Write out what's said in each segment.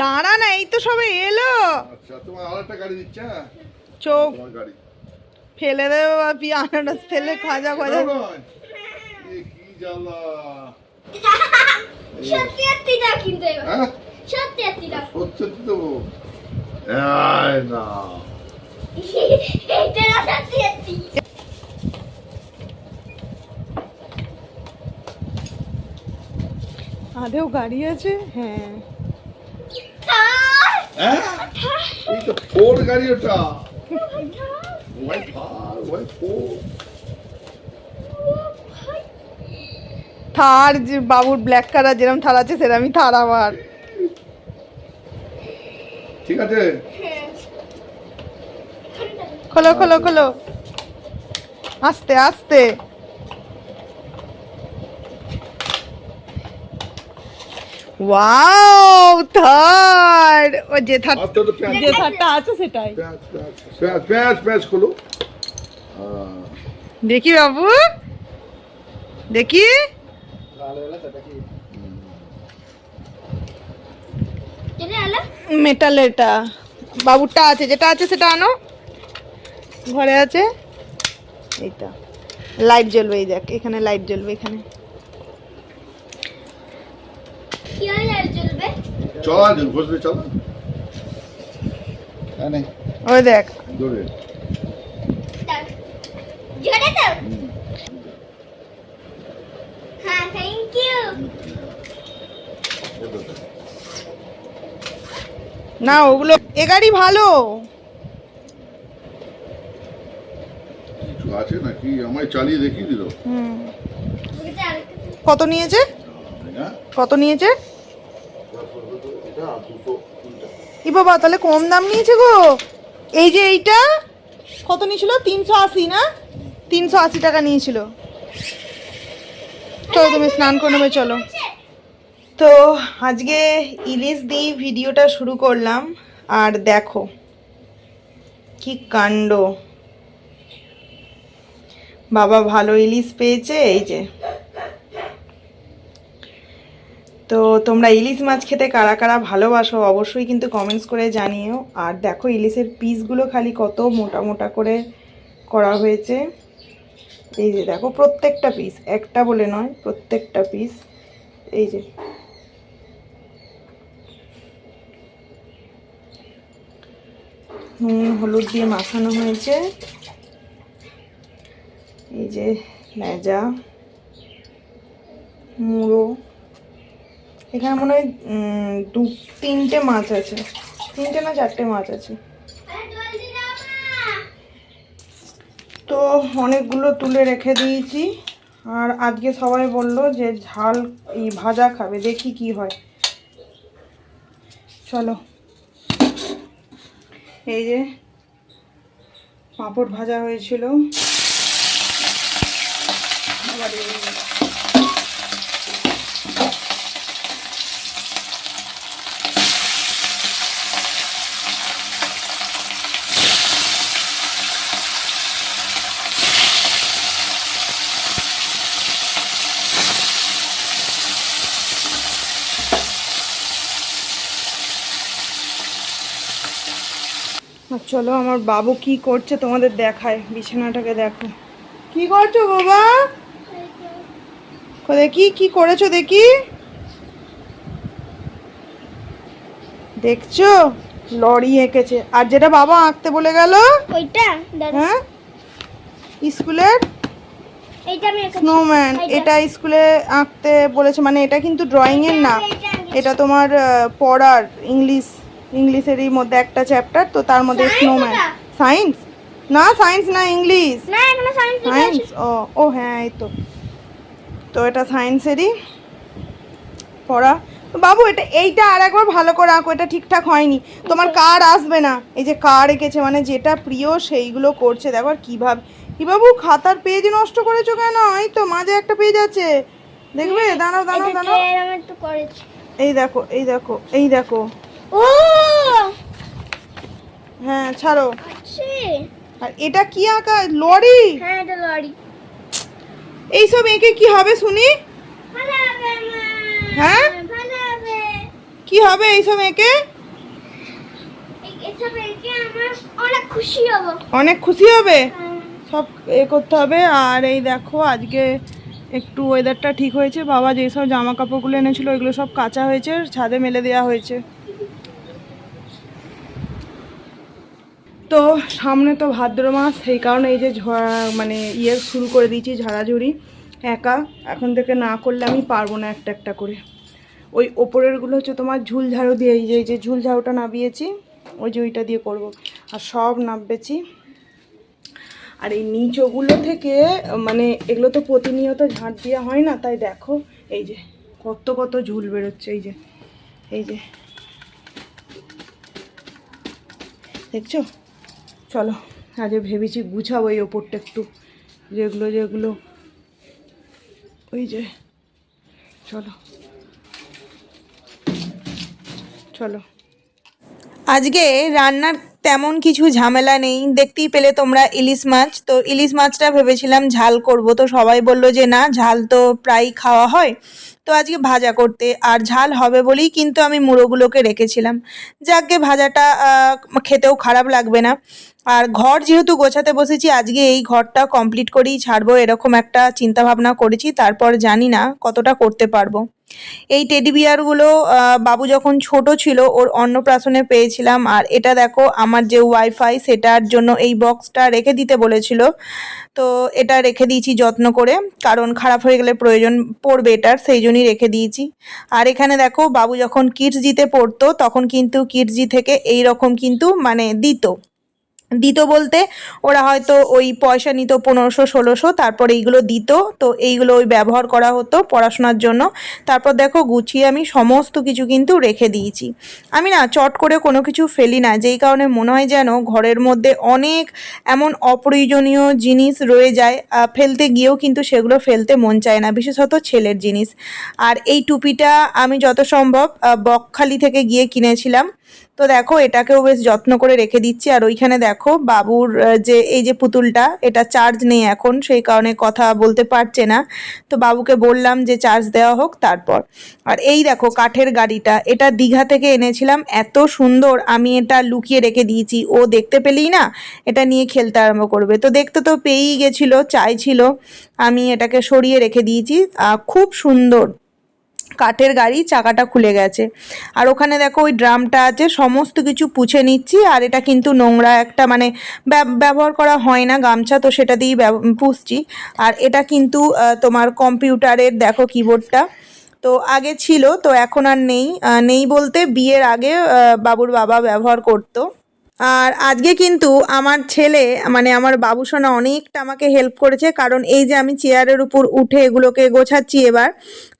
দাঁড়া না এই তো সবে এলো। আচ্ছা তোমার আরেকটা গাড়ি দিচ্ছে হ্যাঁ? চোখ। ফেলে দেবে বা পি আনারস ফেলে খাজা খাজা। কেন কি জ্বালা। সত্যি সত্যি দাও কিন্তু হ্যাঁ? সত্যি সত্যি দাও। হচ্ছে তো দেবো এই না। এইটা সত্যি সত্যি। আদেও গাড়ি আছে? হ্যাঁ। হ্যাঁ? এই তো ফোর গাড়ি ওটা থার, ওয়াই ফার ওয়াই ফোর। থার যে বাবুর ব্ল্যাক কালার যেরকম থার আছে সেরকমই থার আবার ঠিক আছে। খোলো খোলো খোলো। আস্তে আস্তে। ওয়াও থার ও যে থার আর তো তো পেঁয়াজ যে থারটা আছে সেটাই। পেঁয়াজ পেঁয়াজ পেঁয়াজ খোলো। দেখি বাবু। দেখি। মেটাল এটা। বাবুরটা আছে যেটা আছে সেটা আনো। ঘরে আছে। এইটা। লাইট জ্বলবে এই দেখ এখানে লাইট জ্বলবে এখানে কি হয় আর জ্বলবে চল চল। হ্যাঁ ওই দেখ। ধরে জোরে দাও হ্যাঁ থ্যাংক ইউ। না ওগুলো এ গাড়ি ভালো। কিছু আছে নাকি? আমায় চালিয়ে দেখিয়ে দিল। হুম। কত নিয়েছে? কত নিয়েছে? ই বাবা, তাহলে কম দাম নিয়েছে গো। এই যে এইটা, কত নিয়েছিল? তিনশো আশি না? তিনশো আশি টাকা নিয়েছিল। চলো, তুমি স্নান করে নেবে, চলো। তো আজকে ইলিশ দিয়ে ভিডিওটা শুরু করলাম। আর দেখো, কি কাণ্ড। বাবা ভালো ইলিশ পেয়েছে, এই যে। তো তোমরা ইলিশ মাছ খেতে কারা কারা ভালোবাসো অবশ্যই কিন্তু কমেন্টস করে জানিও। আর দেখো ইলিশের পিসগুলো খালি কত মোটা মোটা করে করা হয়েছে। এই যে দেখো প্রত্যেকটা পিস একটা বলে নয়, প্রত্যেকটা পিস এই যে। নুন, হলুদ দিয়ে মাখানো হয়েছে। এই যে লেজা মুড়ো। এখানে মনে হয় দু, তিনটে মাছ আছে। তিনটে না চারটে মাছ আছে। তো অনেকগুলো তুলে রেখে দিয়েছি। আর আজকে সবাই বলল যে ঝাল, এই ভাজা খাবে, দেখি কি হয়। চলো। এই যে পাঁপড় ভাজা হয়েছিল। আবার চলো আমার বাবু কি করছে তোমাদের দেখায় বিছানাটাকে দেখো। কি করছ বাবা? দেখি কি করেছ দেখি? দেখছ? লরি এঁকেছে। আর যেটা বাবা আঁকতে বলে গেল? ওইটা হ্যাঁ? স্কুলের? স্নোম্যান এটা স্কুলে আঁকতে বলেছে মানে এটা কিন্তু ড্রয়িং এর না এটা তোমার পড়ার ইংলিশ ইংলিশেরই মধ্যে একটা চ্যাপ্টার তো তার মধ্যে স্নোম্যান সায়েন্স না সায়েন্স না ইংলিশ সায়েন্স ও ও হ্যাঁ এই তো। তো এটা সায়েন্সেরই পড়া। তো বাবু এটা এইটা আর একবার ভালো করে আঁকো এটা ঠিকঠাক হয়নি। তোমার কার আসবে না? এই যে কার এঁকেছে মানে যেটা প্রিয় সেইগুলো করছে। দেখো আর কীভাবে কি বাবু খাতার পেজ নষ্ট করেছ কেন? এই তো মাঝে একটা পেজ আছে। দেখবে? দাঁড়াও দাঁড়াও দাঁড়াও। এই দেখো এই দেখো এই দেখো। ও! হ্যাঁ ছাড়ো। আর এটা কি আঁকা লরি? হ্যাঁ এটা লরি। এইসব এঁকে কি হবে শুনি? ভালো হবে মা। হ্যাঁ? ভালো হবে। কি হবে এইসব এঁকে? এই- এসব এঁকে অনেক খুশি অনেক খুশি হবে? সব এ করতে হবে। আর এই দেখো আজকে একটু ওয়েদারটা ঠিক হয়েছে। বাবা যেসব জামা কাপড়গুলো এনেছিল ওইগুলো সব কাঁচা হয়েছে। ছাদে মেলে দেওয়া হয়েছে। তো সামনে তো ভাদ্র মাস, সেই কারণে এই যে মানে ইয়ে শুরু করে দিয়েছি, ঝাড়াঝুড়ি, একা। এখন থেকে না করলে আমি পারব না একটা একটা করে। ওই ওপরেরগুলো হচ্ছে তোমার ঝুল ঝাড়ু দিয়ে, এই যে এই যে ঝুল ঝাড়ুটা নাবিয়েছি, ওই যে ওইটা দিয়ে করব। আর সব নাববেছি। আর এই নিচগুলো থেকে মানে এগুলো তো প্রতিনিয়ত ঝাঁট দেওয়া হয় না, তাই দেখো, এই যে কত কত ঝুল বেরোচ্ছে, এই যে এই যে। দেখছ? চলো আজ ভেবেছি গুছাবো এই ওপরটা একটু, যেগুলো যেগুলো। ওই যে, চলো। চলো। আজকে রান্নার তেমন কিছু ঝামেলা নেই, দেখতেই পেলে তোমরা ইলিশ মাছ। তো ইলিশ মাছটা ভেবেছিলাম ঝাল করব, তো সবাই বলল যে না, ঝাল তো প্রায় খাওয়া হয়। তো আজকে ভাজা করতে, আর ঝাল হবে বলেই কিন্তু আমি মুড়োগুলোকে রেখেছিলাম। যাকে ভাজাটা খেতেও খারাপ লাগবে না। আর ঘর যেহেতু গোছাতে বসেছি, আজকে এই ঘরটা কমপ্লিট করেই ছাড়বো, এরকম একটা চিন্তা ভাবনা করেছি, তারপর জানি না কতটা করতে পারব। এই টেডি বিয়ারগুলো বাবু যখন ছোট ছিল, ওর অন্নপ্রাশনে পেয়েছিলাম, আর এটা দেখো, আমার যে ওয়াইফাই সেটার জন্য এই বক্সটা রেখে দিতে বলেছিল। তো এটা রেখে দিয়েছি যত্ন করে, কারণ খারাপ হয়ে গেলে প্রয়োজন পড়বে এটার, সেই জন্যই রেখে দিয়েছি। আর এখানে দেখো, বাবু যখন কিডস জিতে পড়তো, তখন কিন্তু কিডস জি থেকে এই রকম কিন্তু মানে দিত। দিত বলতে। ওরা হয়তো ওই পয়সা নিত পনেরোশো, ষোলোশো, তারপর এইগুলো দিত। তো এইগুলো ওই ব্যবহার করা হতো পড়াশোনার জন্য। তারপর দেখো গুছিয়ে আমি সমস্ত কিছু কিন্তু রেখে দিয়েছি। আমি না চট করে কোনো কিছু ফেলি না, যেই কারণে মনে হয় যেন ঘরের মধ্যে অনেক এমন অপ্রয়োজনীয় জিনিস রয়ে যায়। ফেলতে গিয়েও কিন্তু সেগুলো ফেলতে মন চায় না, বিশেষত ছেলের জিনিস। আর এই টুপিটা আমি যত সম্ভব বকখালি থেকে গিয়ে কিনেছিলাম। তো দেখো, এটাকেও বেশ যত্ন করে রেখে দিচ্ছি। আর ওইখানে দেখো, বাবুর যে এই যে পুতুলটা, এটা চার্জ নেই এখন, সেই কারণে কথা বলতে পারছে না। তো বাবুকে বললাম যে চার্জ দেওয়া হোক, তারপর। আর এই দেখো, কাঠের গাড়িটা, এটা দীঘা থেকে এনেছিলাম, এত সুন্দর, আমি এটা লুকিয়ে রেখে দিয়েছি। ও দেখতে পেলেই না, এটা নিয়ে খেলতে আরম্ভ করবে। তো দেখতে তো পেয়েই গেছিল, চাইছিল, আমি এটাকে সরিয়ে রেখে দিয়েছি। খুব সুন্দর। কাঠের গাড়ি চাকাটা খুলে গেছে। আর ওখানে দেখো ওই ড্রামটা আছে, সমস্ত কিছু পুছে নিচ্ছি, আর এটা কিন্তু নোংরা একটা মানে ব্যব- ব্যবহার করা হয় না, গামছা তো সেটা দিয়েই পুষছি। আর এটা কিন্তু তোমার কম্পিউটারের দেখো কিবোর্ডটা তো আগে ছিল, তো এখন আর নেই নেই বলতে বিয়ের আগে বাবুর বাবা ব্যবহার করতো। আর আজকে কিন্তু আমার ছেলে মানে আমার বাবুসোনা অনেকটা আমাকে হেল্প করেছে, কারণ এই যে আমি চেয়ারের উপর উঠে এগুলোকে গোছাচ্ছি এবার,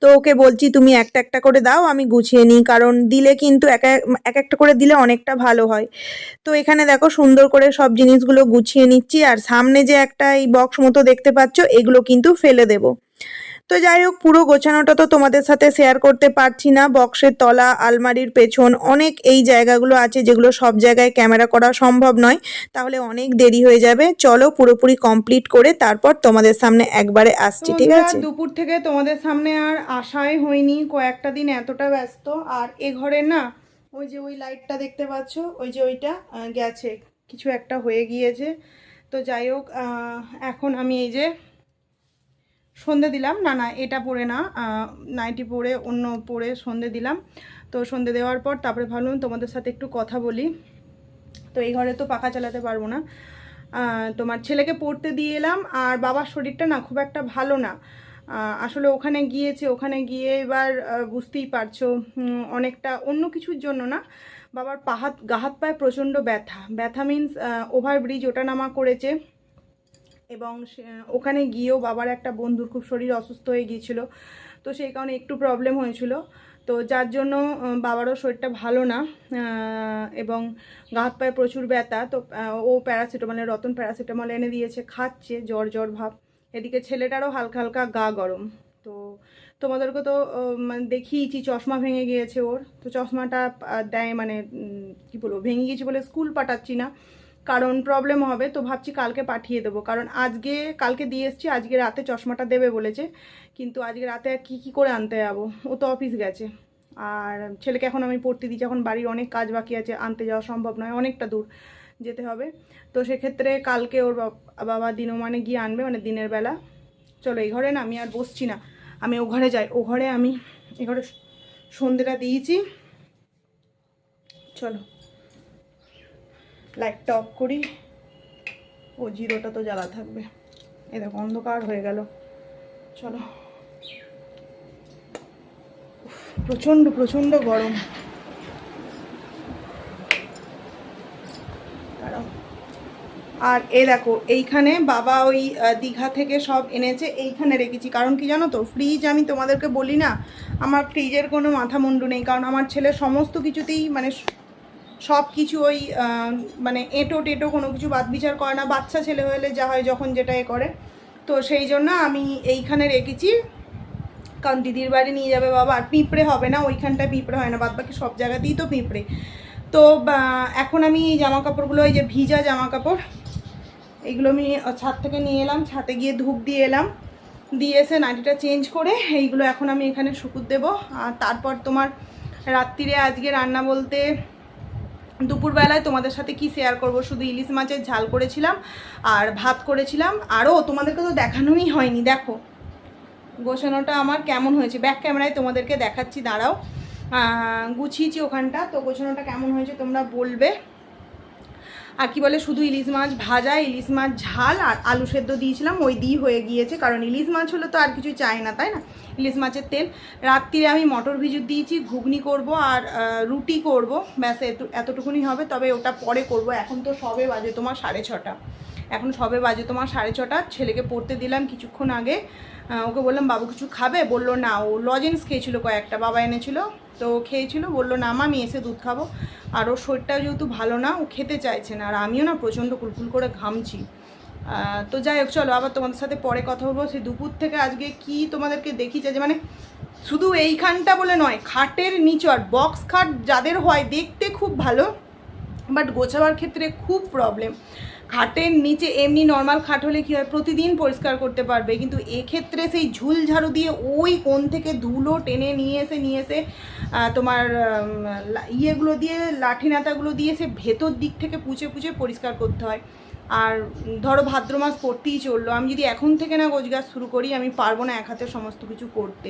তো ওকে বলছি তুমি একটা একটা করে দাও, আমি গুছিয়ে নিই, কারণ দিলে কিন্তু এক এক এক একটা করে দিলে অনেকটা ভালো হয়। তো এখানে দেখো সুন্দর করে সব জিনিসগুলো গুছিয়ে নিচ্ছি, আর সামনে যে একটা এই বক্স মতো দেখতে পাচ্ছ, এগুলো কিন্তু ফেলে দেবো। তো যাই হোক পুরো গোছানোটা তো তোমাদের সাথে শেয়ার করতে পারছি না। বক্সের তলা আলমারির পেছন অনেক এই জায়গাগুলো আছে যেগুলো সব জায়গায় ক্যামেরা করা সম্ভব নয়। তাহলে অনেক দেরি হয়ে যাবে। চলো পুরোপুরি কমপ্লিট করে তারপর তোমাদের সামনে একবারে আসছি ঠিক আছে? দুপুর থেকে তোমাদের সামনে আর আশাই হয়নি। কয়েকটা দিন এতটা ব্যস্ত। আর এ ঘরে না ওই যে ওই লাইটটা দেখতে পাচ্ছ ওই যে ওইটা গেছে। কিছু একটা হয়ে গিয়েছে। তো যাই হোক এখন আমি এই যে সন্ধে দিলাম। না না, এটা পরে না নাইটি পরে অন্য পরে সন্ধে দিলাম। তো সন্ধে দেওয়ার পর তারপরে ভাবলাম তোমাদের সাথে একটু কথা বলি। তো এই ঘরে তো পাখা চালাতে পারব না। তোমার ছেলেকে পড়তে দিয়ে এলাম আর বাবার শরীরটা না খুব একটা ভালো না। আসলে ওখানে গিয়েছে, ওখানে গিয়ে এবার বুঝতেই পারছ অনেকটা অন্য কিছুর জন্য না। বাবার পাহাত গাহাত পায়ে প্রচণ্ড ব্যথা। ব্যথা মিন্স ওভারব্রিজ ওটা নামা করেছে। এবং ওখানে গিয়েও বাবার একটা বন্ধুর খুব শরীর অসুস্থ হয়ে গিয়েছিল। তো সেই কারণে একটু প্রবলেম হয়েছিল। তো যার জন্য বাবারও শরীরটা ভালো না এবং গা হাত পায়ে প্রচুর ব্যথা। তো ও প্যারাসিটামলে রতন প্যারাসিটামল এনে দিয়েছে, খাচ্ছে, জ্বর জ্বর ভাব। এদিকে ছেলেটারও হালকা হালকা গা গরম। তো তোমাদেরকে তো মানে দেখিয়েছি, চশমা ভেঙে গিয়েছে ওর। তো চশমাটা দেয় মানে কি বলব, ভেঙে গিয়েছে বলে স্কুল পাঠাচ্ছি না। কারণ প্রবলেম হবে, তো ভাবছি কালকে পাঠিয়ে দেবো। কারণ আজকে, কালকে দিয়ে এসছি, আজকে রাতে চশমাটা দেবে বলেছে। কিন্তু আজকে রাতে আর কী কী করে আনতে যাব? ও তো অফিস গেছে। আর ছেলেকে এখন আমি পড়তে দিচ্ছি। এখন বাড়ির অনেক কাজ বাকি আছে, আনতে যাওয়া সম্ভব নয়, অনেকটা দূর যেতে হবে। তো সেক্ষেত্রে কালকে ওর বাব- দিনমানে গিয়ে আনবে মানে দিনের বেলা। চলো, এই ঘরে না আমি আর বসছি না। আমি ও ঘরে যাই। ও ঘরে আমি, এ ঘরে সন্ধেটা দিয়েছি। চলো। লাইটটা অফ করি। ও জিরোটা তো জ্বালা থাকবে। এ দেখো, অন্ধকার হয়ে গেল। চলো। প্রচণ্ড প্রচণ্ড গরম। আর এ দেখো, এইখানে বাবা ওই দীঘা থেকে সব এনেছে, এইখানে রেখেছি। কারণ কি জানো তো ফ্রিজ আমি তোমাদেরকে বলি না, আমার ফ্রিজের কোনো মাথা মুন্ডু নেই। কারণ আমার ছেলে সমস্ত কিছুতেই মানে সব কিছু ওই মানে এঁটো টেটো কোনো কিছু বাদ বিচার করে না। বাচ্চা ছেলে হলে যা হয় যখন যেটা এ করে। তো সেই জন্য আমি এইখানে রেখেছি। কারণ দিদির বাড়ি নিয়ে যাবে বাবা। আর পিঁপড়ে হবে না, ওইখানটায় পিঁপড়ে হয় না। বাদ বাকি সব জায়গাতেই তো পিঁপড়ে। তো এখন আমি এই জামা কাপড়গুলো এই যে ভিজা জামা কাপড় এইগুলো আমি ছাদ থেকে নিয়ে এলাম। ছাদে গিয়ে ধূপ দিয়ে এলাম। দিয়ে এসে নাইটিটা চেঞ্জ করে এইগুলো এখন আমি এখানে শুকুর দেবো। আর তারপর তোমার রাত্রিরে আজকে রান্না বলতে দুপুরবেলায় তোমাদের সাথে কি শেয়ার করব? শুধু ইলিশ মাছের ঝাল করেছিলাম আর ভাত করেছিলাম। আরও তোমাদেরকে তো দেখানোই হয়নি, দেখো। গোছানোটা আমার কেমন হয়েছে? ব্যাক ক্যামেরায় তোমাদেরকে দেখাচ্ছি, দাঁড়াও। গুছিয়েছি ওখানটা। তো গোছানোটা কেমন হয়েছে তোমরা বলবে। আর কি বলে, শুধু ইলিশ মাছ ভাজা, ইলিশ মাছ ঝাল আর আলু সেদ্ধ দিয়েছিলাম, ওই দিই হয়ে গিয়েছে। কারণ ইলিশ মাছ হলে তো আর কিছু চাই না, তাই না? ইলিশ মাছের তেল। রাত্রিরে আমি মটর ভিজুর দিয়েছি, ঘুগনি করব আর রুটি করব। ব্যাস এত- এতটুকুনি হবে। তবে ওটা পরে করব। এখন তো সবে বাজে তোমার সাড়ে ছটা। এখন সবে বাজে তোমার সাড়ে ছটা। ছেলেকে পড়তে দিলাম কিছুক্ষণ আগে। ওকে বললাম, বাবু কিছু খাবে? বলল, না, ও লজেন্স খেয়েছিল কয়েকটা। বাবা এনেছিল। তো খেয়েছিল, বলল, না মা, আমি এসে দুধ খাব। আর ওর শরীরটাও যেহেতু ভালো না, ও খেতে চাইছে না, আর আমিও না প্রচণ্ড কুলকুল করে ঘামছি। তো যাই হোক, চলো, আবার তোমাদের সাথে পরে কথা বলব। সেই দুপুর থেকে আজকে কি তোমাদেরকে দেখিছে যে মানে শুধু এইখানটা বলে নয়, খাটের নিচর বক্স খাট যাদের হয় দেখতে খুব ভালো বাট গোছাবার ক্ষেত্রে খুব প্রবলেম খাটের নিচে এমনি নর্মাল খাট হলে কী হয়? প্রতিদিন পরিষ্কার করতে পারবে। কিন্তু এক্ষেত্রে সেই ঝুল ঝাড়ু দিয়ে ওই কোন থেকে ধুলো টেনে নিয়ে এসে নিয়ে এসে তোমার ইয়েগুলো দিয়ে, লাঠি নাতাগুলো দিয়ে সে ভেতর দিক থেকে পুচে পুচে পরিষ্কার করতে হয়। আর ধরো ভাদ্র মাস পড়তেই চলল। আমি যদি এখন থেকে না গোছগাছ শুরু করি, আমি পারব না এক হাতে সমস্ত কিছু করতে।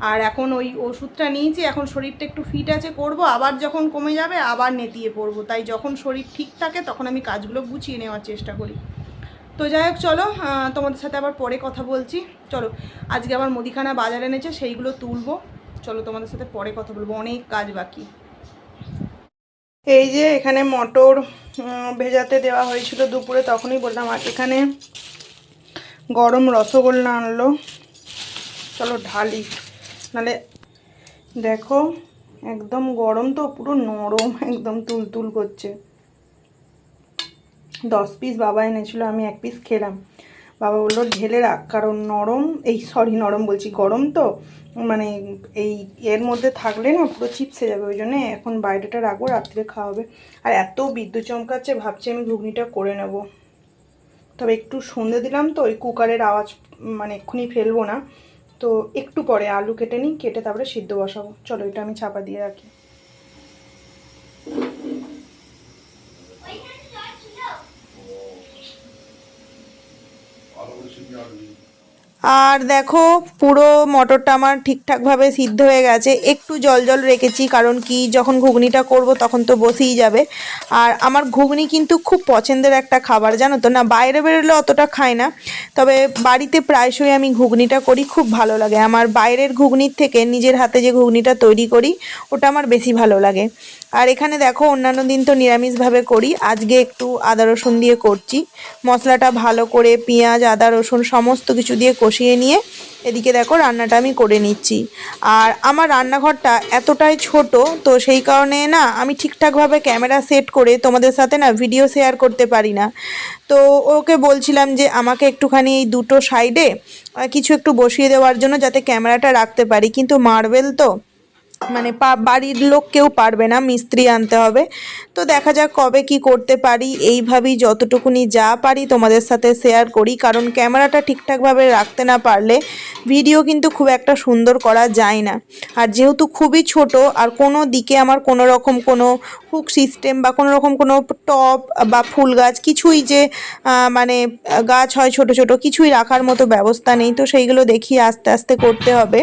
আর এখন ওই ওষুধটা নিয়েছি, এখন শরীরটা একটু ফিট আছে, করব। আবার যখন কমে যাবে, আবার নেতিয়ে পড়ব। তাই যখন শরীর ঠিক থাকে, তখন আমি কাজগুলো গুছিয়ে নেওয়ার চেষ্টা করি। তো যাই হোক, চলো তোমাদের সাথে আবার পরে কথা বলছি। চলো, আজকে আবার মুদিখানা বাজারে এনেছে, সেইগুলো তুলবো। চলো, তোমাদের সাথে পরে কথা বলব। অনেক কাজ বাকি। এই যে এখানে মটর ভেজাতে দেওয়া হয়েছিল দুপুরে, তখনই বললাম, আর এখানে গরম রসগোল্লা আনলো। চলো ঢালি। নালে দেখো, একদম গরম তো, পুরো নরম, একদম তুল তুল করছে। দশ পিস বাবা এনেছিল, আমি এক পিস খেলাম। বাবা বলল, ঢেলে রাখ, কারণ নরম, এই সরি নরম বলছি, গরম তো মানে এই এর মধ্যে থাকলে না পুরো চিপসে যাবে, ওই জন্য এখন বাইরেটা রাখব, রাত্রে খাওয়া হবে আর এত বিদ্যুৎ চমকাচ্ছে, ভাবছি আমি ঘুগনিটা করে নেব। তবে একটু সন্ধে দিলাম তো, ওই কুকারের আওয়াজ মানে এক্ষুনি ফেলব না। তো একটু পরে আলু কেটে নিই, কেটে তারপরে সিদ্ধ বসাবো। চলো এটা আমি ছাপা দিয়ে রাখি ওইখানে জল ছিল ভালো করে সিদ্ধ হবে। আর দেখো, পুরো মটরটা আমার ঠিকঠাকভাবে সিদ্ধ হয়ে গেছে। একটু জল জল রেখেছি, কারণ কি, যখন ঘুগনিটা করব তখন তো বসেই যাবে। আর আমার ঘুগনি কিন্তু খুব পছন্দের একটা খাবার, জানো তো? না, বাইরে বেরোলে অতটা খাই না। তবে বাড়িতে প্রায়শই আমি ঘুগনিটা করি, খুব ভালো লাগে। আমার বাইরের ঘুগনির থেকে নিজের হাতে যে ঘুগনিটা তৈরি করি, ওটা আমার বেশি ভালো লাগে। আর এখানে দেখো, অন্যান্য দিন তো নিরামিষভাবে করি। আজকে একটু আদা রসুন দিয়ে করছি। মশলাটা ভালো করে, পেঁয়াজ, আদা, রসুন, সমস্ত কিছু দিয়ে কষিয়ে নিয়ে এদিকে দেখো রান্নাটা আমি করে নিচ্ছি। আর আমার রান্নাঘরটা এতটাই ছোট, তো সেই কারণে না আমি ঠিকঠাকভাবে ক্যামেরা সেট করে তোমাদের সাথে না ভিডিও শেয়ার করতে পারি না। তো ওকে বলছিলাম যে আমাকে একটুখানি এই দুটো সাইডে কিছু একটু বসিয়ে দেওয়ার জন্য যাতে ক্যামেরাটা রাখতে পারি, কিন্তু মার্বেল তো মানে বাড়ির লোক কেউ পারবে না, মিস্ত্রি আনতে হবে। তো দেখা যাক কবে কি করতে পারি। এইভাবেই যতটুকুনি যা পারি তোমাদের সাথে শেয়ার করি। কারণ ক্যামেরাটা ঠিকঠাকভাবে রাখতে না পারলে ভিডিও কিন্তু খুব একটা সুন্দর করা যায় না। আর যেহেতু খুবই ছোট, আর কোনো দিকে আমার কোনো রকম কোনো হুক সিস্টেম বা কোনো রকম কোনো টপ বা ফুল গাছ কিছুই যে মানে গাছ হয় ছোট ছোট কিছুই রাখার মতো ব্যবস্থা নেই। তো সেইগুলো দেখি আস্তে আস্তে করতে হবে।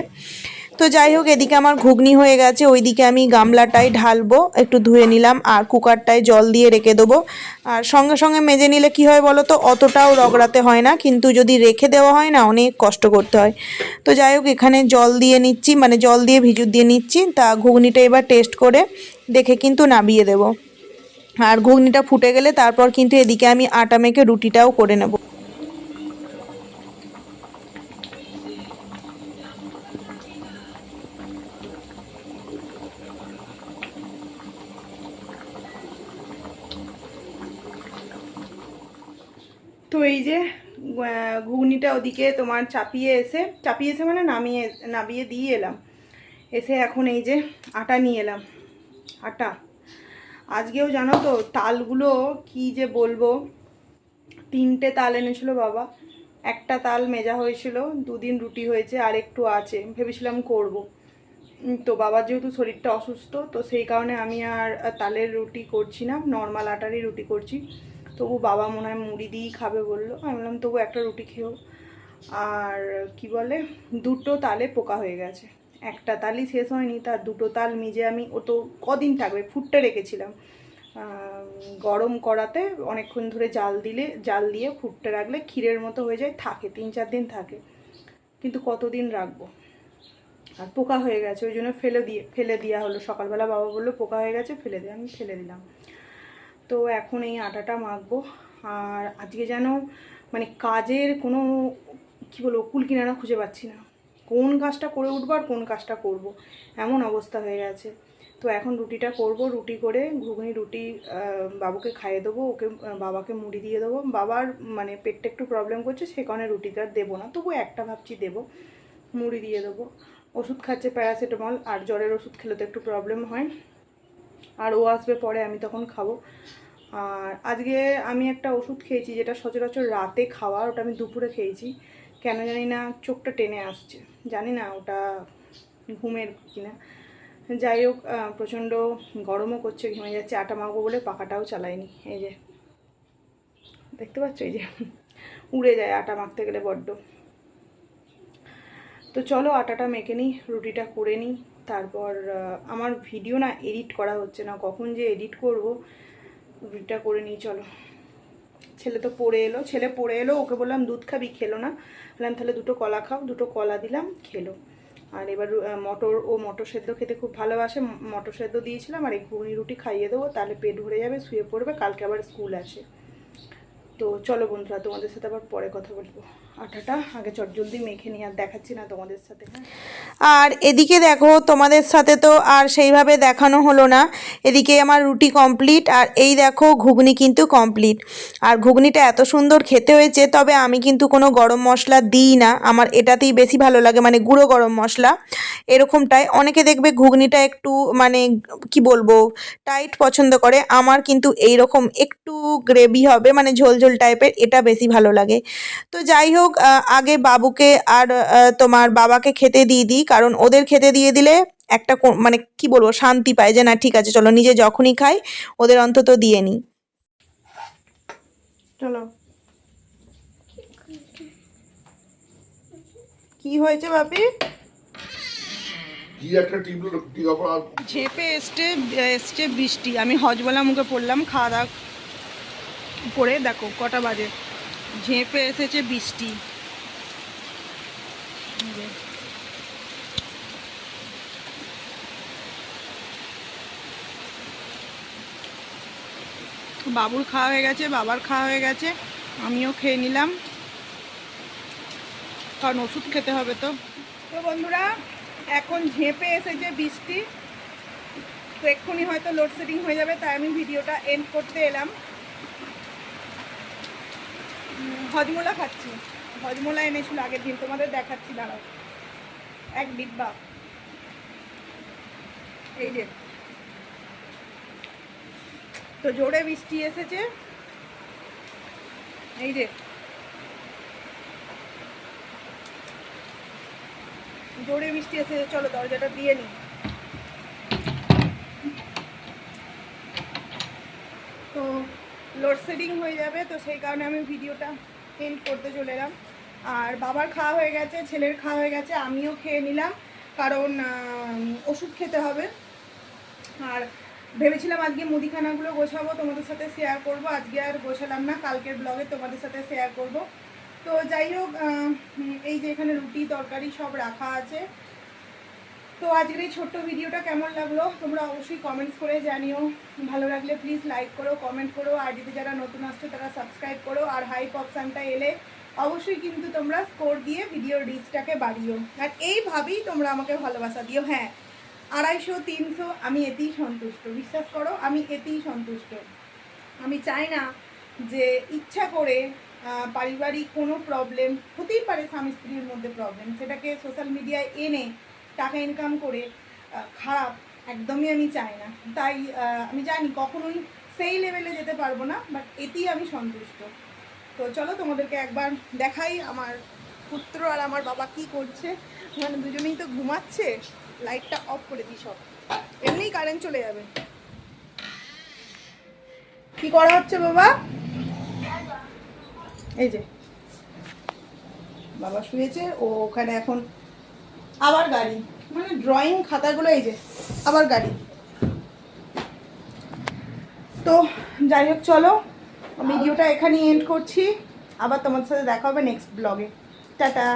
তো যাই হোক, এদিকে আমার ঘুগনি হয়ে গেছে। ওইদিকে আমি গামলাটায় ঢালবো, একটু ধুয়ে নিলাম আর কুকারটায় জল দিয়ে রেখে দেবো। আর সঙ্গে সঙ্গে মেজে নিলে কি হয় বলো তো, অতটাও রগড়াতে হয় না, কিন্তু যদি রেখে দেওয়া হয় না, অনেক কষ্ট করতে হয়। তো যাই হোক, এখানে জল দিয়ে নিচ্ছি মানে জল দিয়ে ভিজুর দিয়ে নিচ্ছি। তা ঘুগনিটা এবার টেস্ট করে দেখে কিন্তু নামিয়ে দেবো। আর ঘুগনিটা ফুটে গেলে তারপর কিন্তু এদিকে আমি আটা মেখে রুটিটাও করে নেব। এই যে ঘুগনিটা ওদিকে তোমার চাপিয়ে এসে চাপিয়ে এসে মানে নামিয়ে নামিয়ে দিয়ে এলাম। এসে এখন এই যে আটা নিয়ে এলাম। আটা। আজকেও জানো তো, তালগুলো কি যে বলব? তিনটে তাল এনেছিল বাবা। একটা তাল মেজা হয়েছিল, দুদিন রুটি হয়েছে, আর একটু আছে। ভেবেছিলাম করব। তো বাবার যেহেতু শরীরটা অসুস্থ, তো সেই কারণে আমি আর তালের রুটি করছি না, নর্মাল আটারই রুটি করছি। তবু বাবা মনে হয় মুড়ি দিয়েই খাবে বলল। আমি বললাম, তবু একটা রুটি খেয়েও। আর কি বলে, দুটো তালে পোকা হয়ে গেছে। একটা তালই শেষ হয়নি, তার দুটো তাল মিজে আমি, ও তো কদিন থাকবে, ফুটতে রেখেছিলাম। গরম করাতে অনেকক্ষণ ধরে জাল দিলে, জাল দিয়ে ফুটতে রাখলে ক্ষীরের মতো হয়ে যায়, থাকে, তিন চার দিন থাকে। কিন্তু কতদিন রাখব? আর পোকা হয়ে গেছে, ওই জন্য ফেলে দিয়ে, ফেলে দেওয়া হলো। সকালবেলা বাবা বলল, পোকা হয়ে গেছে, ফেলে দিয়ে আমি ফেলে দিলাম। তো এখন এই আটাটা মাখবো। আর আজকে যেন মানে কাজের কোনো, কি বলব, কুল কিনারা খুঁজে পাচ্ছি না। কোন কাজটা করে উঠবো আর কোন কাজটা করব? এমন অবস্থা হয়ে গেছে। তো এখন রুটিটা করব, রুটি করে ঘুগনি, রুটি বাবুকে খাইয়ে দেবো, ওকে, বাবাকে মুড়ি দিয়ে দেবো। বাবার মানে পেটটা একটু প্রবলেম করছে, সে কারণে রুটিটা দেবো না। তবু একটা ভাবছি দেবো, মুড়ি দিয়ে দেবো। ওষুধ খাচ্ছে প্যারাসিটামল, আর জ্বরের ওষুধ খেলে তো একটু প্রবলেম হয়। আর ও আসবে পরে, আমি তখন খাব। আর আজকে আমি একটা ওষুধ খেয়েছি যেটা সচরাচর রাতে খাওয়া, ওটা আমি দুপুরে খেয়েছি। কেন জানি না, চোখটা টেনে আসছে। জানি না ওটা ঘুমের কিনা। যাই হোক প্রচণ্ড গরমও করছে, ঘেমে যাচ্ছে, আটা মাখবো বলে পাখাটাও চালাইনি। এই যে, দেখতে পাচ্ছ এই যে, উড়ে যায় আটা মাখতে গেলে বড্ড। তো চলো আটাটা মেখে নিই, রুটিটা করে নিই। তারপর আমার ভিডিও না এডিট করা হচ্ছে না। কখন যে এডিট করব রুটিটা করে নিই চলো। ছেলে তো পড়ে এলো, ছেলে পড়ে এলো, ওকে বললাম, দুধ খাবি? খেলো না। বললাম, তাহলে দুটো কলা খাও, দুটো কলা দিলাম, খেলো। আর এবার মটর, ও মটর সেদ্ধ খেতে খুব ভালোবাসে। মটর সেদ্ধ দিয়েছিলাম, আর এই ঘুগনি রুটি খাইয়ে দেবো, তাহলে পেট ভরে যাবে, শুয়ে পড়বে, কালকে আবার স্কুল আছে। তো চলো বন্ধুরা, তোমাদের সাথে আবার পরে কথা বলব। আটাটা আগে মেখে নিয়ে আর দেখাচ্ছি না তোমাদের সাথে হ্যাঁ। আর এদিকে দেখো, তোমাদের সাথে তো আর সেইভাবে দেখানো হলো না। এদিকে আমার রুটি কমপ্লিট আর এই দেখো, ঘুগনি কিন্তু কমপ্লিট আর ঘুগনিটা এত সুন্দর খেতে হয়েছে, তবে আমি কিন্তু কোনো গরম মশলা দিই না। আমার এটাতেই বেশি ভালো লাগে মানে গুঁড়ো গরম মশলা। এরকমটাই। অনেকে দেখবে ঘুগনিটা একটু মানে কি বলব টাইট পছন্দ করে। আমার কিন্তু এই রকম একটু গ্রেভি হবে মানে ঝোল ঝোল টাইপের এটা বেশি ভালো লাগে। তো যাই হোক আহ, আগে বাবুকে আর তোমার বাবাকে খেতে দিয়ে দিই কারণ ওদের খেতে দিয়ে দিলে একটা কো- মানে কি বলব শান্তি পায় যে না ঠিক আছে চলো নিজে যখনই খাই ওদের অন্তত দিয়ে নিই। চলো। কি হয়েছে বাপি? ঝেপে এসছে এসছে বৃষ্টি। আমি হজবলা মুখে পড়লাম খাওয়া দাওয়া করে দেখো কটা বাজে। ঝেপে এসেছে বৃষ্টি। বাবুর খাওয়া হয়ে গেছে, বাবার খাওয়া হয়ে গেছে, আমিও খেয়ে নিলাম। কারণ ওষুধ খেতে হবে তো। তো বন্ধুরা, এখন ঝেঁপে এসেছে বৃষ্টি। তো এক্ষুনি হয়তো লোডশেডিং হয়ে যাবে, তাই আমি ভিডিওটা এন্ড করতে এলাম। হজমোলা খাচ্ছি। হজমোলা এনেছিল আগের দিন, তোমাদের দেখাচ্ছি, দাঁড়াও। এক ডিব্বা। এই যে। তো জোরে বৃষ্টি এসেছে। এই যে। জোরে বৃষ্টি এসেছে, চলো দরজাটা দিয়ে নিই। তো লোডশেডিং হয়ে যাবে, তো সেই কারণে আমি ভিডিওটা এন্ড করতে চলে এলাম। আর বাবার খাওয়া হয়ে গেছে, ছেলের খাওয়া হয়ে গেছে, আমিও খেয়ে নিলাম, কারণ ওষুধ খেতে হবে। আর ভেবেছিলাম আজকে মুদিখানাগুলো গোছাবো, তোমাদের সাথে শেয়ার করব। আজকে আর গোছালাম না, কালকের ব্লগে তোমাদের সাথে শেয়ার করব। তো যাই হোক এই যে এখানে রুটি, তরকারি সব রাখা আছে। তো আজকের এই ছোট্ট ভিডিওটা কেমন লাগল? তোমরা অবশ্যই কমেন্টস করে জানিও। ভালো লাগলে প্লিজ লাইক করো কমেন্ট করো, আর যদি যারা নতুন আসছো তারা সাবস্ক্রাইব করো, আর হাইপ অপশানটা এলে অবশ্যই কিন্তু তোমরা স্কোর দিয়ে ভিডিও রিচটাকে বাড়িও। আর এইভাবেই তোমরা আমাকে ভালোবাসা দিও। হ্যাঁ আড়াইশো, তিনশো, আমি এতেই সন্তুষ্ট। বিশ্বাস করো, আমি এতেই সন্তুষ্ট। আমি চাই না যে ইচ্ছা করে পারিবারিক কোনো প্রবলেম হতেই পারে স্বামী স্ত্রীর মধ্যে প্রবলেম সেটাকে সোশ্যাল মিডিয়ায় এনে টাকা ইনকাম করে খারাপ, একদমই আমি চাই না। তাই আমি জানি কখনোই সেই লেভেলে যেতে পারব না বাট এতেই আমি সন্তুষ্ট। তো চলো তোমাদেরকে একবার দেখাই আমার পুত্র আর আমার বাবা কি করছে। মানে দুজনেই তো ঘুমাচ্ছে লাইটটা অফ করে দিই সব। এমনিই কারেন্ট চলে যাবে। কি করা হচ্ছে বাবা? এই যে। বাবা শুয়েছে, ও ওখানে এখন আবার গাড়ি। মানে ড্রয়িং খাতাগুলো এই যে, আবার গাড়ি। তো যাই হোক, চলো ভিডিওটা এখানেই এন্ড করছি। আবার তোমার সাথে দেখা হবে নেক্সট ব্লগে টাটা।